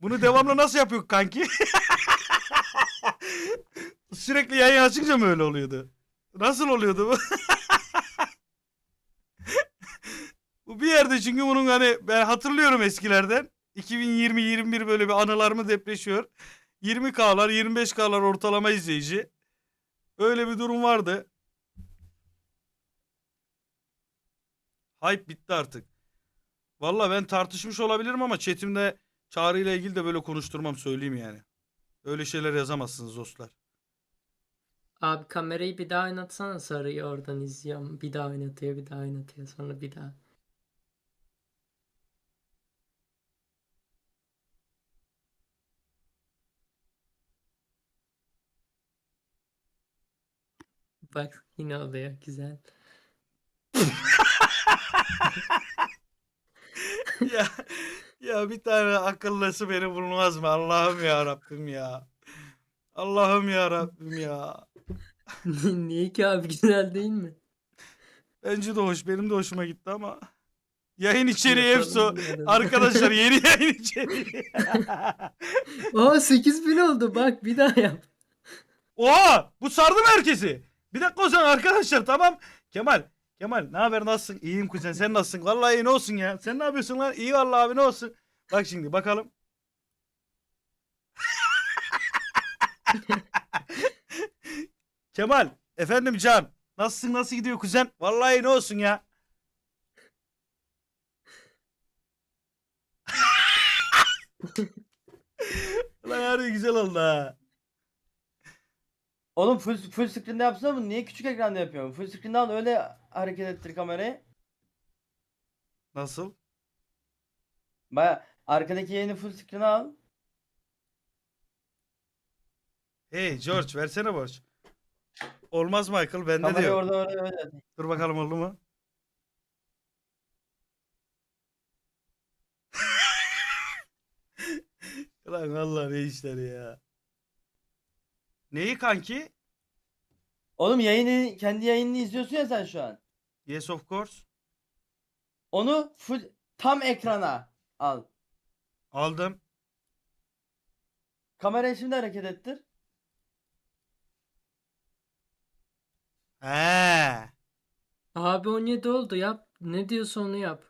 Bunu devamlı nasıl yapıyor kanki? Sürekli yayın açınca mı öyle oluyordu? Nasıl oluyordu bu? bu bir yerde çünkü bunun hani ben hatırlıyorum eskilerden. 2020-21 böyle bir anılarımı depreşiyor. 20K'lar 25K'lar ortalama izleyici. Öyle bir durum vardı. Hype bitti artık. Valla ben tartışmış olabilirim ama chatimde Çağrı ile ilgili de böyle konuşturmam söyleyeyim yani. Öyle şeyler yazamazsınız dostlar. Abi kamerayı bir daha oynatsana sarıyı oradan izliyorum. Bir daha oynatıyor, bir daha oynatıyor, sonra bir daha. Bak yine oluyor güzel. ya ya bir tane akıllısı beni bulmaz mı? Allah'ım ya Rabbim ya. Allah'ım ya Rabbim ya. Niye ki abi güzel değil mi? Bence de hoş. Benim de hoşuma gitti ama. Yayın içeriği Efso. Arkadaşlar yeni yayın içeriği. Aa 8000 oldu bak bir daha yap. Oha! Bu sardı mı herkesi? Bir dakika o zaman arkadaşlar tamam. Kemal. Kemal ne haber nasılsın? İyiyim kuzen sen nasılsın? Vallahi iyi ne olsun ya. Sen ne yapıyorsun lan? İyi vallahi abi ne olsun? Bak şimdi bakalım. Kemal. Efendim Can. Nasılsın nasıl gidiyor kuzen? Vallahi ne olsun ya. Lan harbi güzel oldu ha. Oğlum full, full screen'de yapsana bunu. Niye küçük ekranda yapıyorum? Full screen'de al öyle hareket ettir kamerayı. Nasıl? Baya arkadaki yayını full screen'e al. Hey George versene borç. Olmaz Michael bende de Kamerayı yok. orada orada öyle. Dur bakalım oldu mu? Lan vallahi ne işler ya. Neyi kanki? Oğlum yayını kendi yayınını izliyorsun ya sen şu an. Yes of course. Onu full tam ekrana al. Aldım. Kamerayı şimdi hareket ettir. He. Abi 17 oldu yap. Ne diyorsa onu yap.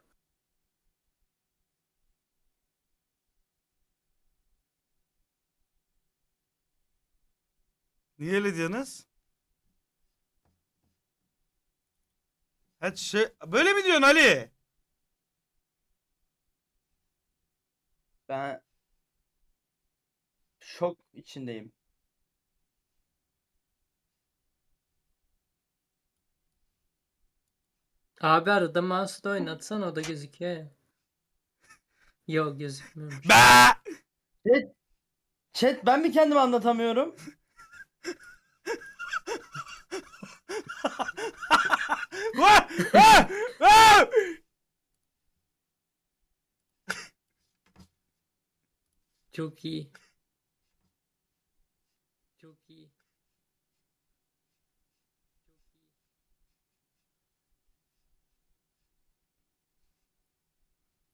Niye öyle diyorsunuz? Ha şey, böyle mi diyorsun Ali? Ben şok içindeyim. Abi arada mouse'da oynatsan o da gözüküyor ya. Yok gözükmüyormuş. Be! Chat, chat ben mi kendimi anlatamıyorum? Çok iyi. Çok iyi.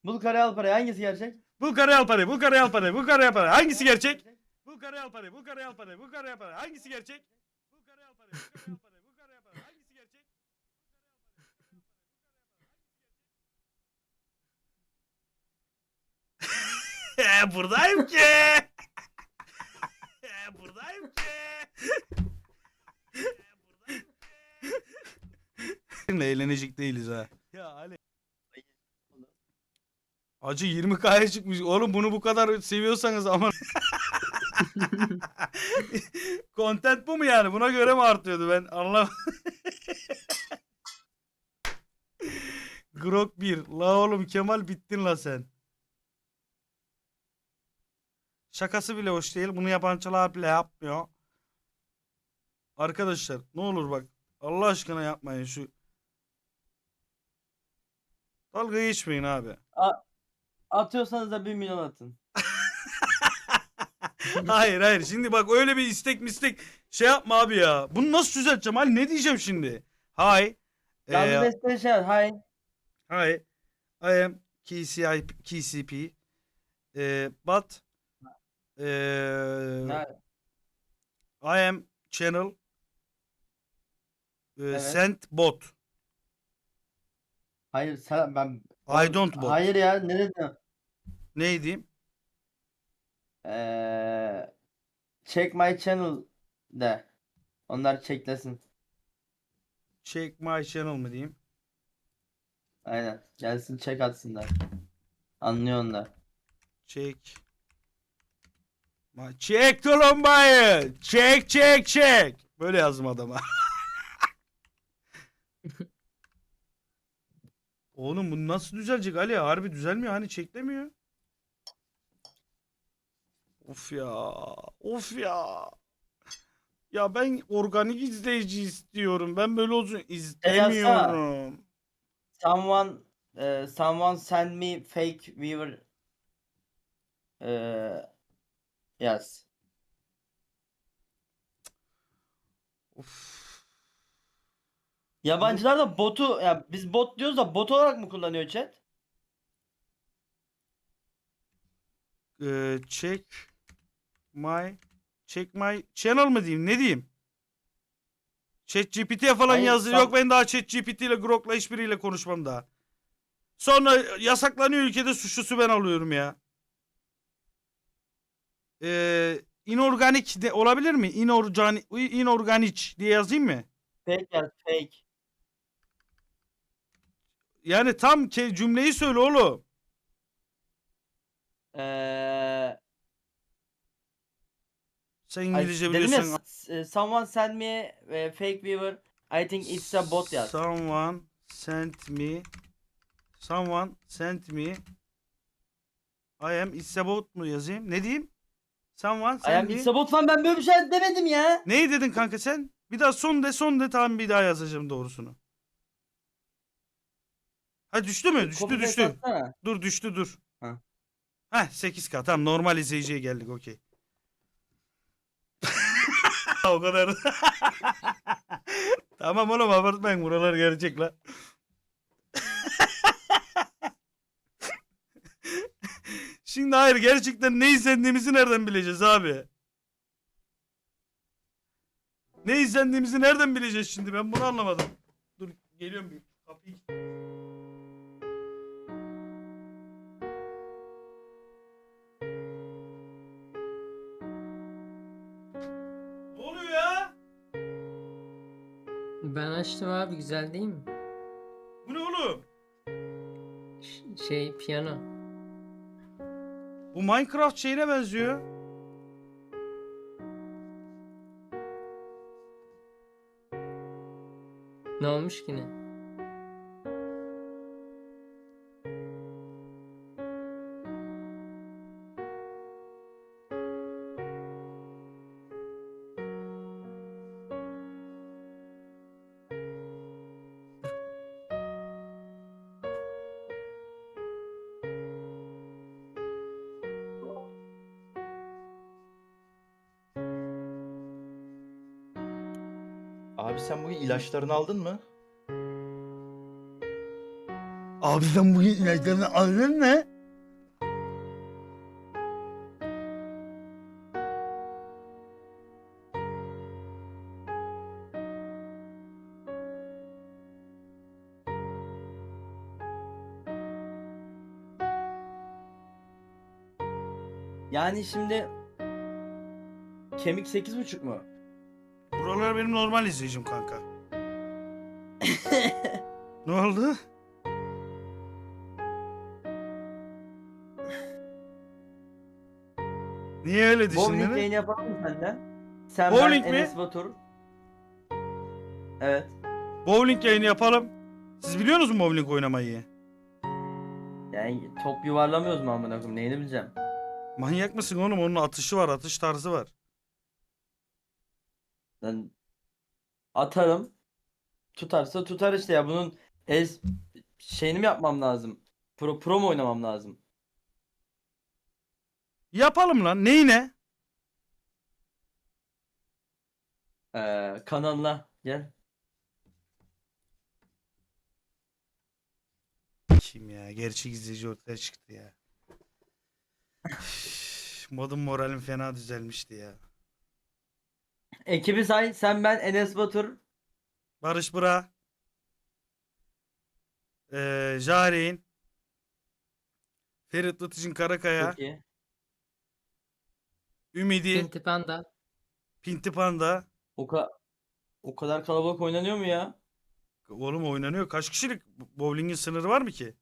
Bul kare al parayı hangisi gerçek? Bu kare al parayı, bu kare al parayı, bu kare al parayı. Hangisi gerçek? Bu kare al parayı, bu kare al parayı, bu kare al parayı. Hangisi gerçek? Bu kare al parayı, bu kare al parayı, bu kare al parayı. Hangisi gerçek? Ee, buradayım ki. Buradayım ki. Buradayım ki. Seninle eğlenecek değiliz ha. Ya Ali. Acı 20K'ya çıkmış. Oğlum bunu bu kadar seviyorsanız ama Content bu mu yani? Buna göre mi artıyordu ben anlam. Grok 1. La oğlum Kemal bittin la sen. Şakası bile hoş değil. Bunu yabancılar bile yapmıyor. Arkadaşlar ne olur bak. Allah aşkına yapmayın şu. Dalga geçmeyin abi. Atıyorsanız da 1 milyon atın. hayır hayır. Şimdi bak öyle bir istek mistek şey yapma abi ya. Bunu nasıl düzelteceğim Ali? Ne diyeceğim şimdi? Hi. Canlı Ee, şey. Hay. hi. I am KCI, KCP. Ee, but ee, Ha, I am channel ee, Evet. send bot. hayır sen ben I don't bot. Hayır ya ne dedim? Ne diyeyim? Ee, check my channel de. Onlar checklesin. Check my channel mı diyeyim? Aynen. Gelsin check atsınlar. Anlıyor onlar. Check. Ma check Tolombay'ı. Check check check. Böyle yazdım adama. Oğlum bu nasıl düzelecek Ali? Harbi düzelmiyor hani çeklemiyor. Of ya. Of ya. Ya ben organik izleyici istiyorum. Ben böyle olsun istemiyorum. Someone e, someone send me fake viewer e, yaz. Of. Yabancılar da botu ya biz bot diyoruz da bot olarak mı kullanıyor chat? Ee, check my check my channel mı diyeyim ne diyeyim? Chat GPT'ye falan Hayır, yazdı. Yok ben daha Chat GPT ile Grok'la hiçbiriyle konuşmam daha. Sonra yasaklanıyor ülkede suçlusu ben alıyorum ya. Ee, inorganik de olabilir mi? Inorganik, inorganik diye yazayım mı? Fake yaz fake. Yani tam ke- cümleyi söyle oğlum. Eee Sen ay, İngilizce dedim ya, biliyorsun. s- e, someone send me e, fake viewer. I think it's a bot yaz. Someone sent me Someone sent me I am it's about mu yazayım? Ne diyeyim? Someone I sent am me it's a bot falan ben böyle bir şey demedim ya. Neyi dedin kanka sen? Bir daha son de son de tamam bir daha yazacağım doğrusunu. Ha düştü mü? Düştü Copy paste düştü. atsana. Dur düştü dur. Ha. Heh 8K tamam normal izleyiciye geldik okey. o kadar. tamam oğlum abartmayın buralar gerçek la. Şimdi hayır gerçekten ne izlendiğimizi nereden bileceğiz abi? Ne izlendiğimizi nereden bileceğiz şimdi ben bunu anlamadım. Dur geliyorum bir kapıyı. Ne oluyor ya? Ben açtım abi güzel değil mi? Bu ne oğlum? Ş- şey piyano. Bu Minecraft şeyine benziyor. Ne olmuş ki ne? Abi sen bugün ilaçlarını aldın mı? Abi sen bugün ilaçlarını aldın mı? Yani şimdi kemik 8.5 mu? Buralar benim normal izleyicim kanka. ne oldu? Niye öyle Bowling düşündün? yayını yapalım mı senden? Sen Bowling ben mi? Enes Batur. Evet. Bowling yayını yapalım. Siz biliyor musunuz bowling oynamayı? Yani top yuvarlamıyoruz mu amına koyayım? Neyini bileceğim? Manyak mısın oğlum? Onun atışı var, atış tarzı var. Ben atarım. Tutarsa tutar işte ya. Bunun ez şeyini mi yapmam lazım? Pro pro mu oynamam lazım? Yapalım lan. Neyine? Ee, kanalına gel. Kim ya? Gerçek izleyici ortaya çıktı ya. modum moralim fena düzelmişti ya. Ekibi say. Sen ben Enes Batur. Barış Bıra. Ee, Jahreyn. Ferit Lıtıcın Karakaya. İyi. Ümidi. Pinti Panda. Pinti Panda. O, ka o kadar kalabalık oynanıyor mu ya? Oğlum oynanıyor. Kaç kişilik bowlingin sınırı var mı ki?